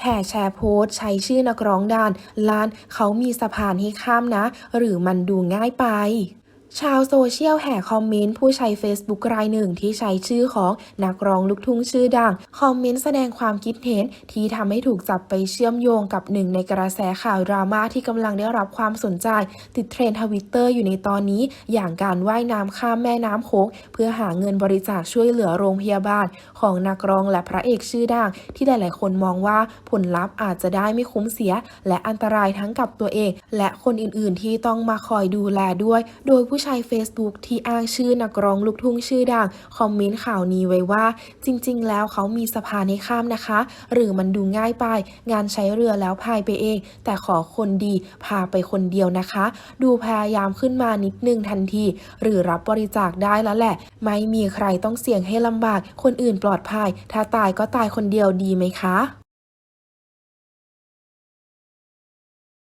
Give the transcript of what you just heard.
แห่แชร์โพสต์ใช้ชื่อนักร้องดันล้านเขามีสะพานให้ข้ามนะ หรือมันดูง่ายไป ชาวโซเชียลแห่คอมเมนต์ผู้ใช้ Facebook รายหนึ่งที่ใช้ชื่อของนักร้องลูกทุ่งชื่อดัง คอมเมนต์แสดงความคิดเห็นที่ทำให้ถูกจับไปเชื่อมโยงกับหนึ่งในกระแสข่าวดราม่าที่กำลังได้รับความสนใจ ติดเทรนด์ทวิตเตอร์อยู่ในตอนนี้ อย่างการว่ายน้ำข้ามแม่น้ำโขงเพื่อหาเงินบริจาคช่วยเหลือโรงพยาบาล ของนักร้องและพระเอกชื่อดัง ที่หลาย ๆ คนมองว่าผลลัพธ์อาจจะได้ไม่คุ้มเสีย และอันตรายทั้งกับตัวเอง และคนอื่น ๆ ที่ต้องมาคอยดูแลด้วย โดยผู้ใช้ Facebook ที่อ้างชื่อนักร้องลูกทุ่งชื่อดัง คอมเมนต์ข่าวนี้ไว้ว่า จริง ๆ แล้วเขามีสะพานให้ข้ามนะคะ หรือมันดูง่ายไป งานใช้เรือแล้วพายไปเอง แต่ขอคนดีพาไปคนเดียวนะคะ ดูพยายามขึ้นมานิดนึงทันที หรือรับบริจาคได้แล้วแหละ ไม่มีใครต้องเสี่ยงให้ลำบาก คนอื่นปลอดภัย ถ้าตายก็ตายคนเดียวดีไหมคะ